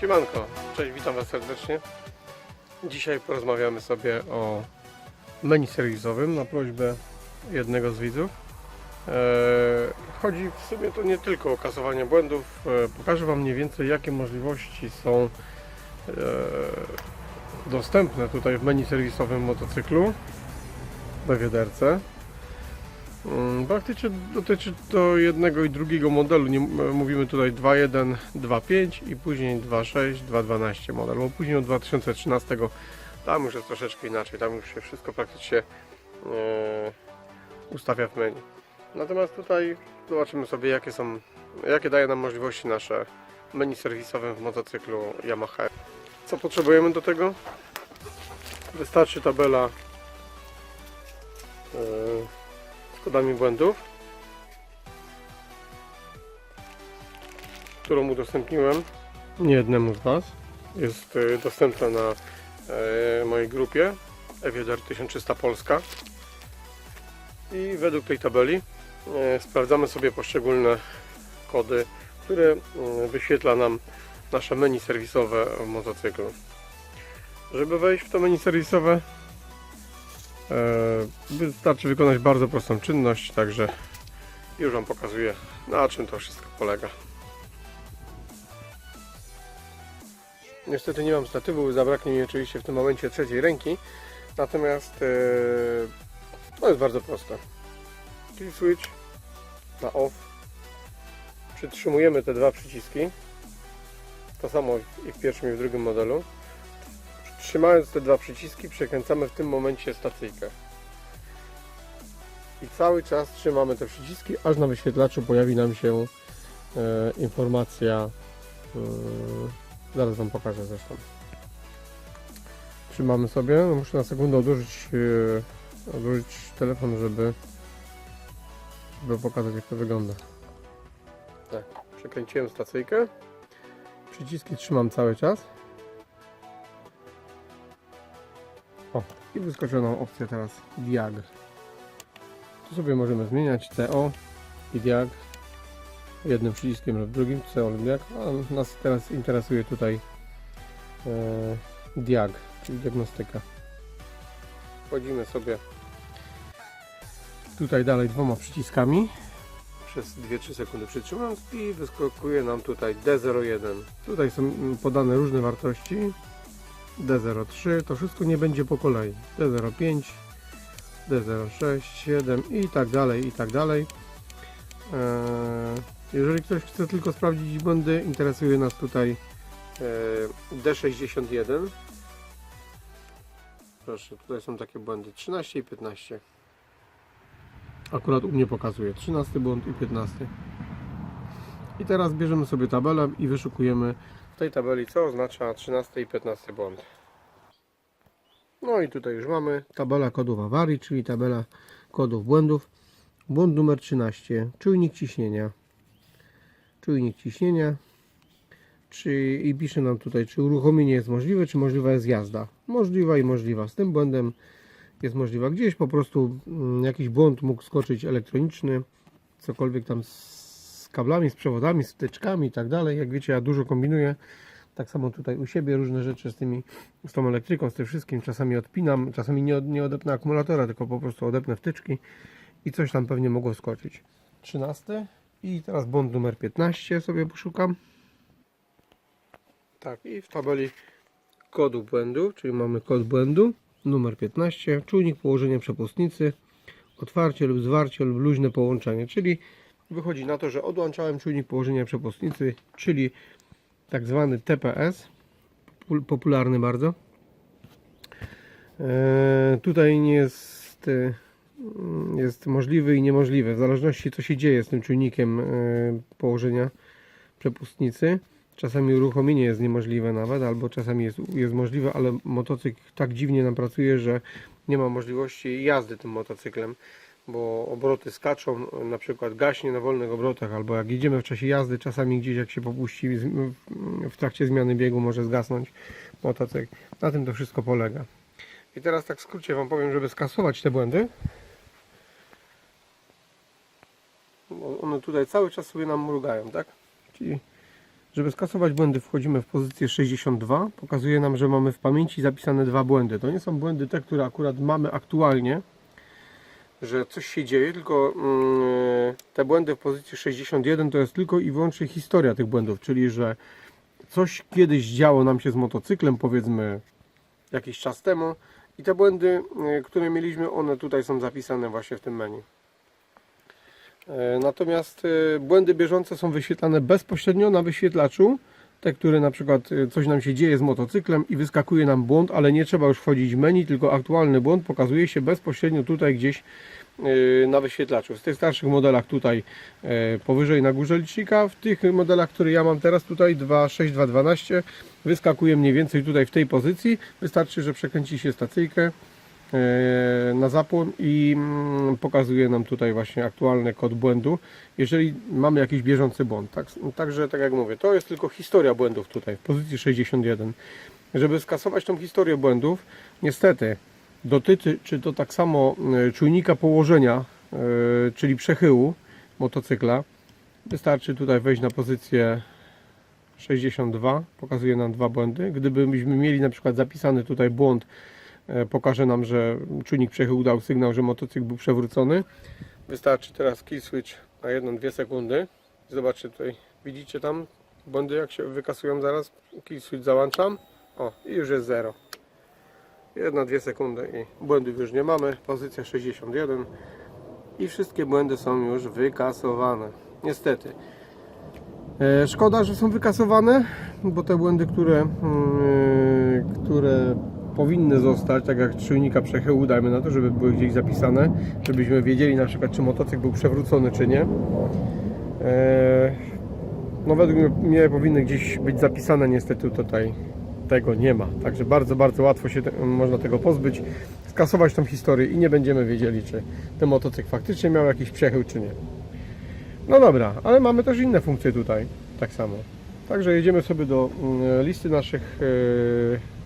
Siemanko, cześć, witam Was serdecznie. Dzisiaj porozmawiamy sobie o menu serwisowym na prośbę jednego z widzów. Eee, Chodzi w sumie to nie tylko o kasowanie błędów. Eee, Pokażę Wam mniej więcej jakie możliwości są eee, dostępne tutaj w menu serwisowym motocyklu w wiaderce. Mm, Praktycznie dotyczy to jednego i drugiego modelu. Nie, mówimy tutaj 2.1, 2.5 i później 2.6, 2.12 model, bo później od 2013 tam już jest troszeczkę inaczej. Tam już się wszystko praktycznie e, ustawia w menu. Natomiast tutaj zobaczymy sobie jakie są, jakie daje nam możliwości nasze menu serwisowe w motocyklu Yamaha. Co potrzebujemy do tego? Wystarczy tabela e, kodami błędów, którą udostępniłem niejednemu z Was. Jest e, dostępna na e, mojej grupie Ewieder 1300 Polska. I według tej tabeli e, sprawdzamy sobie poszczególne kody, które e, wyświetla nam nasze menu serwisowe w motocyklu. Żeby wejść w to menu serwisowe, Wystarczy wykonać bardzo prostą czynność, także już Wam pokazuję na czym to wszystko polega. Niestety nie mam statywu, zabraknie mi oczywiście w tym momencie trzeciej ręki, natomiast e, no jest bardzo proste. Kill switch na off, przytrzymujemy te dwa przyciski, to samo i w pierwszym i w drugim modelu. Trzymając te dwa przyciski przekręcamy w tym momencie stacyjkę. I cały czas trzymamy te przyciski, aż na wyświetlaczu pojawi nam się e, informacja. E, zaraz Wam pokażę zresztą. Trzymamy sobie. No muszę na sekundę odłożyć, e, odłożyć telefon, żeby, żeby pokazać jak to wygląda. Tak, przekręciłem stacyjkę. Przyciski trzymam cały czas. O, i wyskoczyła nam opcja teraz diag. Tu sobie możemy zmieniać CO i diag jednym przyciskiem lub drugim, CO lub diag, a nas teraz interesuje tutaj e, diag, czyli diagnostyka. Wchodzimy sobie tutaj dalej dwoma przyciskami przez 2-3 sekundy przytrzymując i wyskakuje nam tutaj D01. Tutaj są mm, podane różne wartości D03 to wszystko nie będzie po kolei. D05 D06 7 i tak dalej i tak dalej. Eee, jeżeli ktoś chce tylko sprawdzić błędy interesuje nas tutaj e, D61 proszę tutaj są takie błędy. 13 i 15 akurat u mnie pokazuje 13 błąd i 15 i teraz bierzemy sobie tabelę i wyszukujemy tej tabeli, co oznacza 13 i 15 błąd. No i tutaj już mamy tabela kodów awarii, czyli tabela kodów błędów. Błąd numer 13, czujnik ciśnienia. Czujnik ciśnienia. Czy, I pisze nam tutaj, czy uruchomienie jest możliwe, czy możliwa jest jazda. Możliwa i możliwa. Z tym błędem jest możliwa. Gdzieś po prostu mm, jakiś błąd mógł skoczyć elektroniczny, cokolwiek tam kablami, z przewodami, z wtyczkami i tak dalej. Jak wiecie, ja dużo kombinuję. Tak samo tutaj u siebie różne rzeczy z tymi, z tą elektryką, z tym wszystkim. Czasami odpinam, czasami nie, nie odepnę akumulatora, tylko po prostu odepnę wtyczki i coś tam pewnie mogło skoczyć. 13 i teraz błąd numer 15 sobie poszukam. Tak, i w tabeli kodu błędu, czyli mamy kod błędu numer 15, czujnik położenia przepustnicy, otwarcie lub zwarcie lub luźne połączenie, czyli wychodzi na to, że odłączałem czujnik położenia przepustnicy, czyli tak zwany TPS, popul- popularny bardzo. E, tutaj nie jest, e, jest możliwy i niemożliwy, w zależności co się dzieje z tym czujnikiem e, położenia przepustnicy. Czasami uruchomienie jest niemożliwe nawet, albo czasami jest, jest możliwe, ale motocykl tak dziwnie nam pracuje, że nie ma możliwości jazdy tym motocyklem, bo obroty skaczą, na przykład gaśnie na wolnych obrotach, albo jak jedziemy w czasie jazdy, czasami gdzieś jak się popuści w- trakcie zmiany biegu może zgasnąć motocykl. Na tym to wszystko polega. I teraz tak w skrócie Wam powiem, żeby skasować te błędy. One tutaj cały czas sobie nam mrugają, tak? Czyli Żeby skasować błędy wchodzimy w pozycję 62. Pokazuje nam, że mamy w pamięci zapisane dwa błędy. To nie są błędy te, które akurat mamy aktualnie, że coś się dzieje, tylko mm, te błędy w pozycji 61 to jest tylko i wyłącznie historia tych błędów, czyli że coś kiedyś działo nam się z motocyklem, powiedzmy jakiś czas temu i te błędy, y, które mieliśmy, one tutaj są zapisane właśnie w tym menu. E, Natomiast e, błędy bieżące są wyświetlane bezpośrednio na wyświetlaczu. Te, które na przykład e, coś nam się dzieje z motocyklem i wyskakuje nam błąd, ale nie trzeba już wchodzić w menu, tylko aktualny błąd pokazuje się bezpośrednio tutaj gdzieś e, na wyświetlaczu. W tych starszych modelach tutaj e, powyżej na górze licznika, w tych modelach, które ja mam teraz tutaj 2.6, 2.12 wyskakuje mniej więcej tutaj w tej pozycji. Wystarczy, że przekręci się stacyjkę na zapłon i mm, pokazuje nam tutaj właśnie aktualny kod błędu, jeżeli mamy jakiś bieżący błąd. Tak, także tak jak mówię, to jest tylko historia błędów tutaj w pozycji 61. Żeby skasować tą historię błędów, niestety dotyczy czy to tak samo e, czujnika położenia, e, czyli przechyłu motocykla. Wystarczy tutaj wejść na pozycję 62, pokazuje nam dwa błędy. Gdybyśmy mieli na przykład zapisany tutaj błąd, e, pokaże nam, że czujnik przechyłu dał sygnał, że motocykl był przewrócony. Wystarczy teraz kill switch na 1-2 sekundy. Zobaczcie tutaj, widzicie tam błędy jak się wykasują zaraz. Kill switch załączam. O, i już jest 0. 1-2 sekundy i błędów już nie mamy. Pozycja 61 i wszystkie błędy są już wykasowane. Niestety. E, Szkoda, że są wykasowane, bo te błędy, które, mm, które powinny zostać, tak jak czujnika przechyłu, dajmy na to, żeby były gdzieś zapisane, żebyśmy wiedzieli na przykład, czy motocykl był przewrócony, czy nie. E, No według mnie powinny gdzieś być zapisane, niestety tutaj tego nie ma. Także bardzo, bardzo łatwo się te, można tego pozbyć, skasować tą historię i nie będziemy wiedzieli, czy ten motocykl faktycznie miał jakiś przechył, czy nie. No dobra, ale mamy też inne funkcje tutaj, tak samo. Także jedziemy sobie do mm, listy naszych,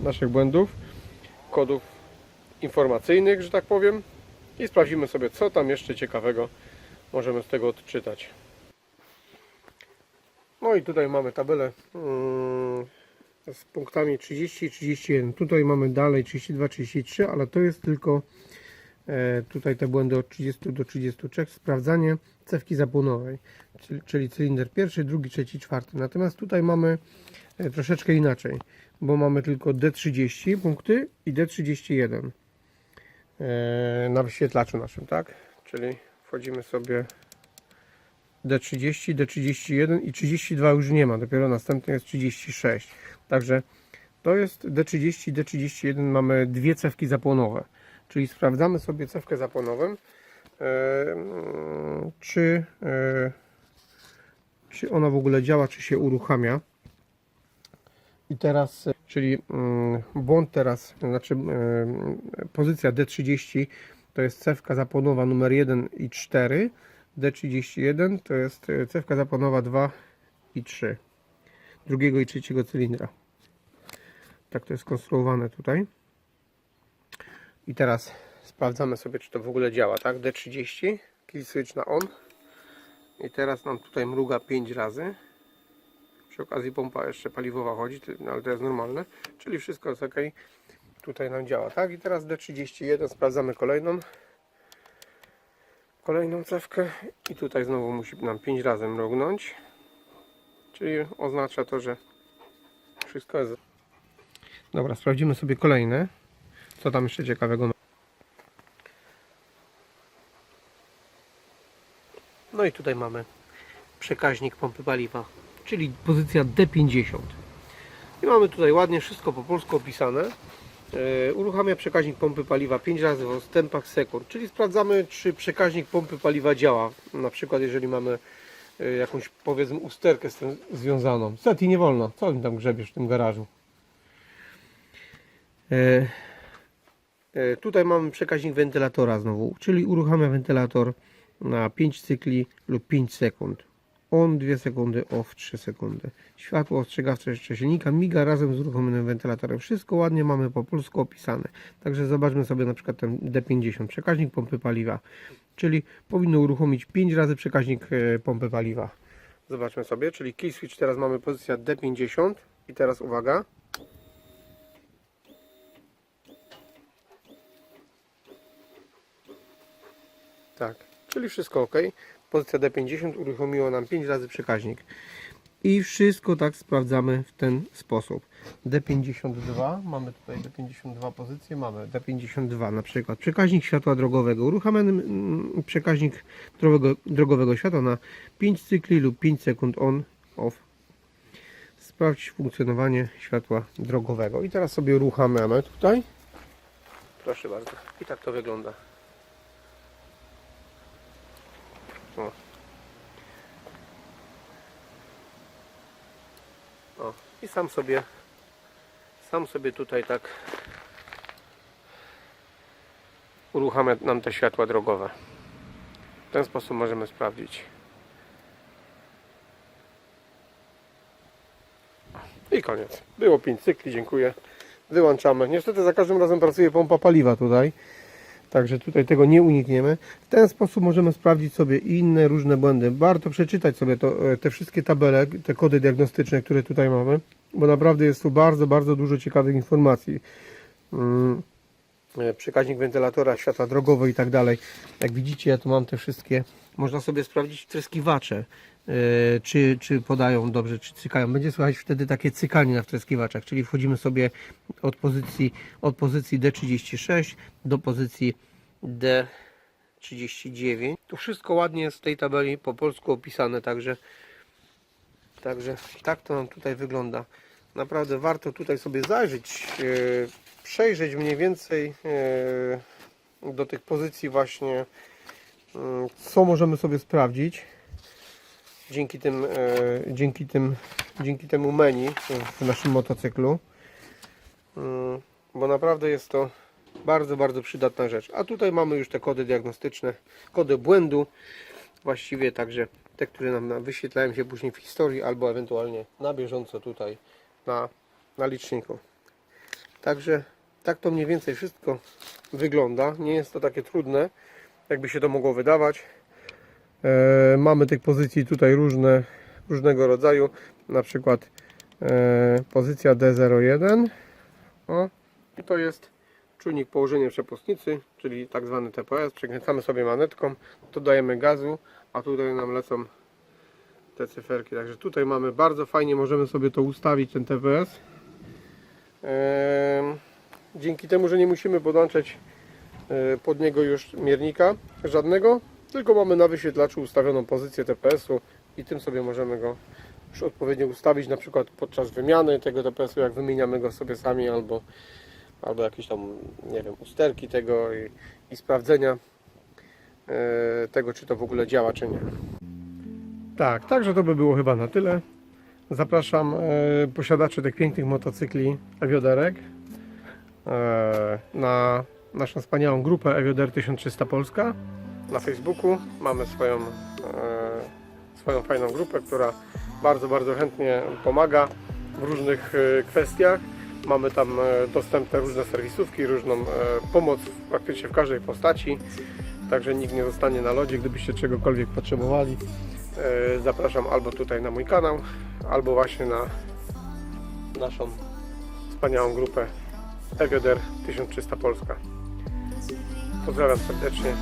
e, naszych błędów, kodów informacyjnych, że tak powiem i sprawdzimy sobie, co tam jeszcze ciekawego możemy z tego odczytać. No i tutaj mamy tabelę mm, z punktami 30 i 31. Tutaj mamy dalej 32, 33, ale to jest tylko e, tutaj te błędy od 30 do 33. Sprawdzanie cewki zapłonowej, czyli, cylinder pierwszy, drugi, trzeci, czwarty. Natomiast tutaj mamy e, troszeczkę inaczej, bo mamy tylko D30 punkty i D31 e, na wyświetlaczu naszym, tak? Czyli wchodzimy sobie D30, D31 i 32 już nie ma, dopiero następny jest 36. Także to jest D30, D31 mamy dwie cewki zapłonowe. Czyli sprawdzamy sobie cewkę zapłonową, e, czy, e, czy ona w ogóle działa, czy się uruchamia. I teraz, czyli mm, błąd teraz, znaczy e, pozycja D30 to jest cewka zapłonowa numer 1 i 4. D31 to jest e, cewka zapłonowa 2 i 3 drugiego i trzeciego cylindra. Tak to jest skonstruowane tutaj. I teraz sprawdzamy sobie, czy to w ogóle działa, tak? D30, kill switch na on. I teraz nam tutaj mruga 5 razy. Przy okazji pompa jeszcze paliwowa chodzi, no ale to jest normalne. Czyli wszystko jest ok. Tutaj nam działa, tak? I teraz D31 sprawdzamy kolejną. Kolejną cewkę. I tutaj znowu musi nam 5 razy mrugnąć. Czyli oznacza to, że wszystko jest. Dobra, sprawdzimy sobie kolejne. Co tam jeszcze ciekawego ma. No i tutaj mamy przekaźnik pompy paliwa, czyli pozycja D50. I mamy tutaj ładnie wszystko po polsku opisane. E, uruchamia przekaźnik pompy paliwa 5 razy w odstępach sekund, czyli sprawdzamy, czy przekaźnik pompy paliwa działa. Na przykład, jeżeli mamy e, jakąś powiedzmy usterkę z tym związaną. Seti nie wolno. Co mi tam grzebiesz w tym garażu? E, tutaj mamy przekaźnik wentylatora znowu, czyli uruchamia wentylator na 5 cykli lub 5 sekund. On 2 sekundy, off 3 sekundy. Światło ostrzegawcze jeszcze silnika miga razem z uruchomionym wentylatorem. Wszystko ładnie mamy po polsku opisane. Także zobaczmy sobie na przykład ten D50, przekaźnik pompy paliwa. Czyli powinno uruchomić 5 razy przekaźnik e, pompy paliwa. Zobaczmy sobie, czyli key switch teraz mamy pozycja D50 i teraz uwaga. Tak, czyli wszystko ok. Pozycja D50 uruchomiło nam 5 razy przekaźnik. I wszystko tak sprawdzamy w ten sposób. D52, mamy tutaj D52 pozycję, mamy D52 na przykład. Przekaźnik światła drogowego. Uruchamiamy mm, przekaźnik drogowego, drogowego światła na 5 cykli lub 5 sekund on, off. Sprawdź funkcjonowanie światła drogowego. I teraz sobie uruchamiamy tutaj. Proszę bardzo. I tak to wygląda. O. O. I sam sobie sam sobie tutaj tak uruchamia nam te światła drogowe. W ten sposób możemy sprawdzić. I koniec. Było 5 cykli, dziękuję. Wyłączamy. Niestety za każdym razem pracuje pompa paliwa tutaj. Także tutaj tego nie unikniemy. W ten sposób możemy sprawdzić sobie inne różne błędy. Warto przeczytać sobie to, e, te wszystkie tabele, te kody diagnostyczne, które tutaj mamy, bo naprawdę jest tu bardzo, bardzo dużo ciekawych informacji. Mm, e, Przekaźnik wentylatora, światła drogowe i tak dalej. Jak widzicie, ja tu mam te wszystkie. Można sobie sprawdzić wtryskiwacze, e, czy, czy podają dobrze, czy cykają. Będzie słychać wtedy takie cykanie na wtryskiwaczach, czyli wchodzimy sobie od pozycji, od pozycji D36 do pozycji D39. Tu wszystko ładnie jest w tej tabeli po polsku opisane, także, także tak to nam tutaj wygląda. Naprawdę warto tutaj sobie zajrzeć, e, przejrzeć mniej więcej e, do tych pozycji właśnie, co możemy sobie sprawdzić dzięki tym, e, dzięki tym, dzięki temu menu w naszym motocyklu. Mm, Bo naprawdę jest to bardzo, bardzo przydatna rzecz. A tutaj mamy już te kody diagnostyczne, kody błędu, właściwie także te, które nam na- wyświetlają się później w historii, albo ewentualnie na bieżąco tutaj na, na liczniku. Także tak to mniej więcej wszystko wygląda. Nie jest to takie trudne, jakby się to mogło wydawać. E, mamy tych pozycji tutaj różne, różnego rodzaju, na przykład e, pozycja D01 o, i to jest czujnik położenia przepustnicy, czyli tak zwany TPS. Przekręcamy sobie manetką, to dajemy gazu, a tutaj nam lecą te cyferki. Także tutaj mamy bardzo fajnie, możemy sobie to ustawić, ten TPS. Em, Dzięki temu, że nie musimy podłączać e, pod niego już miernika żadnego, tylko mamy na wyświetlaczu ustawioną pozycję TPS-u i tym sobie możemy go już odpowiednio ustawić, na przykład podczas wymiany tego TPS-u, jak wymieniamy go sobie sami, albo, albo jakieś tam, nie wiem, usterki tego i, i sprawdzenia e, tego, czy to w ogóle działa, czy nie. Tak, także to by było chyba na tyle. Zapraszam e, posiadaczy tych pięknych motocykli Ewioderek e, na naszą wspaniałą grupę Ewioder 1300 Polska na Facebooku. Mamy swoją, e, swoją fajną grupę, która bardzo, bardzo chętnie pomaga w różnych e, kwestiach. Mamy tam e, dostępne różne serwisówki, różną pomoc praktycznie w każdej postaci. Także nikt nie zostanie na lodzie, gdybyście czegokolwiek potrzebowali. Zapraszam albo tutaj na mój kanał, albo właśnie na naszą wspaniałą grupę Ewioder 1300 Polska. Pozdrawiam serdecznie.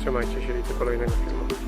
Trzymajcie się i do kolejnego filmu.